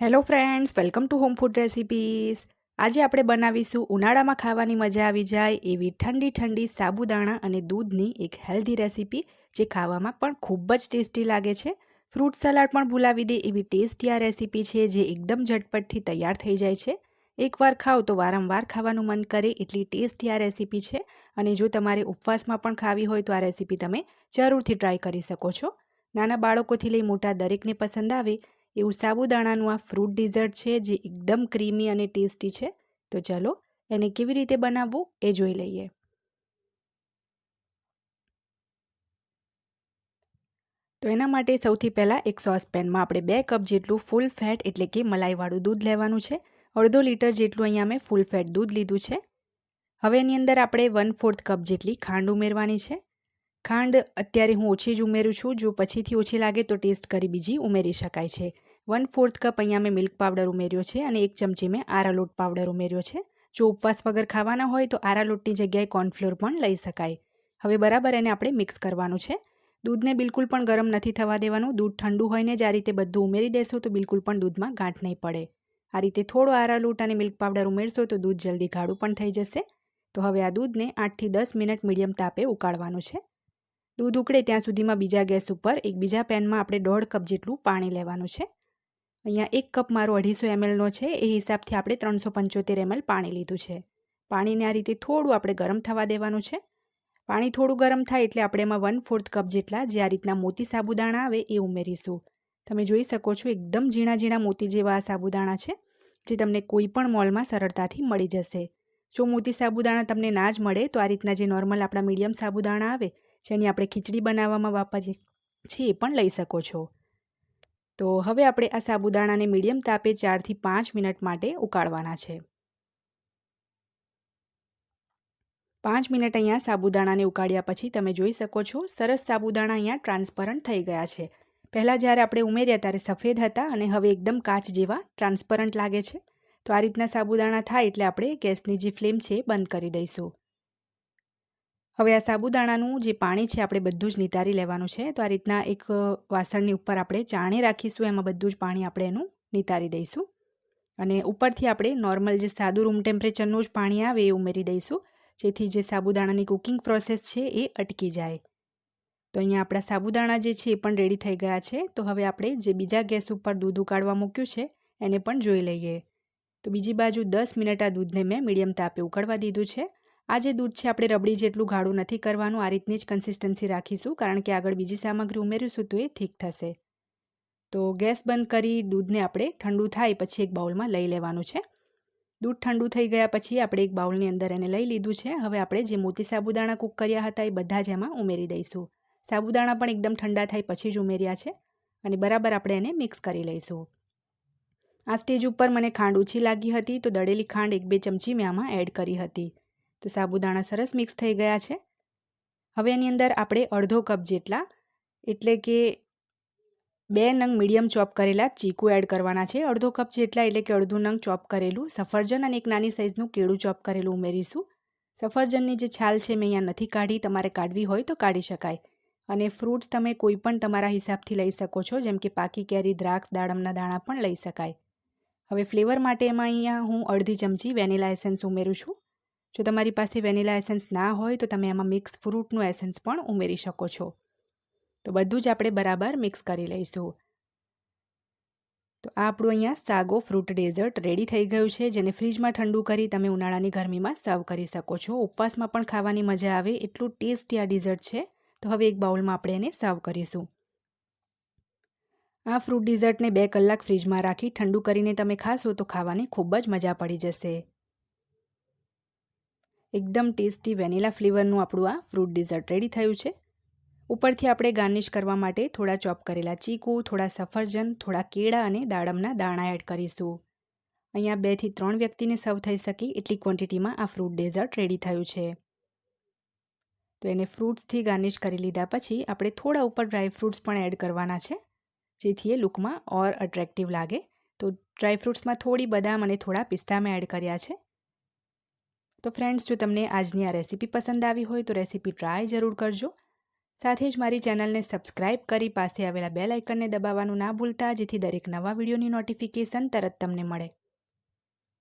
Hello friends welcome to home food recipes આજે આપણે બનાવીશું ઉનાળામાં ખાવાની મજા આવી જાય એવી ઠંડી ઠંડી સાબુદાણા અને દૂધની એક હેલ્ધી રેસિપી જે ખાવામાં પણ ખૂબ જ ટેસ્ટી લાગે છે. ફ્રૂટ સલાડ પણ ભૂલાવી દે એવી ટેસ્ટી આ રેસિપી છે જે એકદમ ઝટપટથી તૈયાર થઈ જાય છે. એકવાર ખાઓ તો વારંવાર ખાવાનું મન કરે એટલી ટેસ્ટી આ રેસિપી છે અને જો તમારે ઉપવાસમાં પણ ખાવી હોય તો આ રેસિપી તમે જરૂરથી ટ્રાય કરી શકો છો. નાના બાળકોથી લઈ મોટા દરેકને પસંદ આવે એવું સાબુદાણાનું આ ફ્રૂટ ડિઝર્ટ છે જે એકદમ ક્રીમી અને ટેસ્ટી છે. તો ચાલો એને કેવી રીતે બનાવવું એ જોઈ લઈએ. તો એના માટે સૌથી પહેલાં એક સોસપેનમાં આપણે બે કપ જેટલું ફૂલ ફેટ એટલે કે મલાઈવાળું દૂધ લેવાનું છે. અડધો લીટર જેટલું અહીંયા મેં ફૂલ ફેટ દૂધ લીધું છે. હવે એની અંદર આપણે વન ફોર્થ કપ જેટલી ખાંડ ઉમેરવાની છે. ખાંડ અત્યારે હું ઓછી જ ઉમેરું છું. જો પછીથી ઓછી લાગે તો ટેસ્ટ કરી બીજી ઉમેરી શકાય છે. વન ફોર્થ કપ અહીંયા મેં મિલ્ક પાવડર ઉમેર્યો છે અને એક ચમચી મેં આરાલોટ પાવડર ઉમેર્યો છે. જો ઉપવાસ વગર ખાવાના હોય તો આરાલોટની જગ્યાએ કોર્નફ્લોર પણ લઈ શકાય. હવે બરાબર એને આપણે મિક્સ કરવાનું છે. દૂધને બિલકુલ પણ ગરમ નથી થવા દેવાનું. દૂધ ઠંડુ હોય ને જ આ રીતે બધું ઉમેરી દેશો તો બિલકુલ પણ દૂધમાં ગાંઠ નહીં પડે. આ રીતે થોડો આરાલોટ અને મિલ્ક પાવડર ઉમેરશો તો દૂધ જલ્દી ગાઢું પણ થઈ જશે. તો હવે આ દૂધને આઠથી દસ મિનિટ મીડિયમ તાપે ઉકાળવાનું છે. દૂધ ઉકળે ત્યાં સુધીમાં બીજા ગેસ ઉપર એક બીજા પેનમાં આપણે દોઢ કપ જેટલું પાણી લેવાનું છે. અહીંયા એક કપ મારો અઢીસો એમએલનો છે, એ હિસાબથી આપણે ત્રણસો પંચોતેર એમએલ પાણી લીધું છે. પાણીને આ રીતે થોડું આપણે ગરમ થવા દેવાનું છે. પાણી થોડું ગરમ થાય એટલે આપણે એમાં વન ફોર્થ કપ જેટલા જે આ રીતના મોતી સાબુદાણા આવે એ ઉમેરીશું. તમે જોઈ શકો છો એકદમ ઝીણા ઝીણા મોતી જેવા આ સાબુદાણા છે, જે તમને કોઈ પણ મોલમાં સરળતાથી મળી જશે. જો મોતી સાબુદાણા તમને ના જ મળે, તો આ રીતના જે નોર્મલ આપણા મીડિયમ સાબુદાણા આવે, જેની આપણે ખીચડી બનાવવામાં વાપરીએ છીએ, એ પણ લઈ શકો છો. તો હવે આપણે આ સાબુદાણાને મીડિયમ તાપે ચારથી પાંચ મિનિટ માટે ઉકાળવાના છે. પાંચ મિનિટ અહીંયા સાબુદાણાને ઉકાળ્યા પછી તમે જોઈ શકો છો, સરસ સાબુદાણા અહીંયા ટ્રાન્સપરન્ટ થઈ ગયા છે. પહેલાં જ્યારે આપણે ઉમેર્યા ત્યારે સફેદ હતા અને હવે એકદમ કાચ જેવા ટ્રાન્સપરન્ટ લાગે છે. તો આ રીતના સાબુદાણા થાય એટલે આપણે ગેસની જે ફ્લેમ છે બંધ કરી દઈશું. હવે આ સાબુદાણાનું જે પાણી છે, આપણે બધું જ નિતારી લેવાનું છે. તો આ રીતના એક વાસણની ઉપર આપણે ચાણે રાખીશું, એમાં બધું જ પાણી આપણે એનું નિતારી દઈશું. અને ઉપરથી આપણે નોર્મલ જે સાદું રૂમ ટેમ્પરેચરનું જ પાણી આવે એ ઉમેરી દઈશું, જેથી જે સાબુદાણાની કુકિંગ પ્રોસેસ છે એ અટકી જાય. તો અહીંયા આપણા સાબુદાણા જે છે એ પણ રેડી થઈ ગયા છે. તો હવે આપણે જે બીજા ગેસ ઉપર દૂધ ઉકાળવા મૂક્યું છે, એને પણ જોઈ લઈએ. તો બીજી બાજુ દસ મિનિટ આ દૂધને મેં મીડિયમ તાપે ઉકળવા દીધું છે. આ જે દૂધ છે, આપણે રબડી જેટલું ગાળું નથી કરવાનું, આ રીતની જ કન્સિસ્ટન્સી રાખીશું, કારણ કે આગળ બીજી સામગ્રી ઉમેરીશું તો એ ઠીક થશે. તો ગેસ બંધ કરી દૂધને આપણે ઠંડુ થાય પછી એક બાઉલમાં લઈ લેવાનું છે. દૂધ ઠંડુ થઈ ગયા પછી આપણે એક બાઉલની અંદર એને લઈ લીધું છે. હવે આપણે જે મોતી સાબુદાણા કૂક કર્યા હતા એ બધા જ એમાં ઉમેરી દઈશું. સાબુદાણા પણ એકદમ ઠંડા થાય પછી જ ઉમેર્યા છે અને બરાબર આપણે એને મિક્સ કરી લઈશું. આ સ્ટેજ ઉપર મને ખાંડ ઓછી લાગી હતી તો દળેલી ખાંડ એક બે ચમચી મેં આમાં એડ કરી હતી. તો સાબુદાણા સરસ મિક્સ થઈ ગયા છે. હવે એની અંદર આપણે અડધો કપ જેટલા, એટલે કે બે નંગ મીડિયમ ચોપ કરેલા ચીકુ એડ કરવાના છે. અડધો કપ જેટલા એટલે કે અડધું નંગ ચોપ કરેલું સફરજન અને એક નાની સાઇઝનું કેળું ચોપ કરેલું ઉમેરીશું. સફરજનની જે છાલ છે મેં અહીંયા નથી કાઢી, તમારે કાઢવી હોય તો કાઢી શકાય. અને ફ્રૂટ્સ તમે કોઈ પણ તમારા હિસાબથી લઈ શકો છો, જેમ કે પાકી કેરી, દ્રાક્ષ, દાડમના દાણા પણ લઈ શકાય. હવે ફ્લેવર માટે એમાં અહીંયા હું અડધી ચમચી વેનીલા એસેન્સ ઉમેરું છું. જો તમારી પાસે વેનીલા એસેન્સ ના હોય, તો તમે એમાં મિક્સ ફ્રૂટનું એસેન્સ પણ ઉમેરી શકો છો. તો બધું જ આપણે બરાબર મિક્સ કરી લઈશું. તો આ આપણું અહીંયા સાગો ફ્રૂટ ડેઝર્ટ રેડી થઈ ગયું છે, જેને ફ્રીજમાં ઠંડુ કરી તમે ઉનાળાની ગરમીમાં સર્વ કરી શકો છો. ઉપવાસમાં પણ ખાવાની મજા આવે, એટલું ટેસ્ટી આ ડિઝર્ટ છે. તો હવે એક બાઉલમાં આપણે એને સર્વ કરીશું. આ ફ્રૂટ ડિઝર્ટને બે કલાક ફ્રીજમાં રાખી ઠંડુ કરીને તમે ખાશો તો ખાવાની ખૂબ જ મજા પડી જશે. એકદમ ટેસ્ટી વેનીલા ફ્લેવરનું આપણું આ ફ્રૂટ ડિઝર્ટ રેડી થયું છે. ઉપરથી આપણે ગાર્નિશ કરવા માટે થોડા ચોપ કરેલા ચીકુ, થોડા સફરજન, થોડા કેળા અને દાડમના દાણા એડ કરીશું. અહીંયા બેથી ત્રણ વ્યક્તિને સર્વ થઈ શકે એટલી ક્વોન્ટિટીમાં આ ફ્રૂટ ડેઝર્ટ રેડી થયું છે. તો એને ફ્રૂટ્સથી ગાર્નિશ કરી લીધા પછી આપણે થોડા ઉપર ડ્રાય ફ્રૂટ્સ પણ એડ કરવાના છે, જેથી એ લુકમાં ઓર અટ્રેક્ટિવ લાગે. તો ડ્રાય ફ્રૂટ્સમાં થોડી બદામ અને થોડા પિસ્તામાં એડ કર્યા છે. તો ફ્રેન્ડ્સ જો તમને આજની આ રેસીપી પસંદ આવી હોય તો રેસીપી ટ્રાય જરૂર કરજો. સાથે જ મારી ચેનલને સબસ્ક્રાઇબ કરી પાસે આવેલા બેલ આઇકનને દબાવવાનું ના ભૂલતા, જેથી દરેક નવા વિડીયોની નોટિફિકેશન તરત તમને મળે.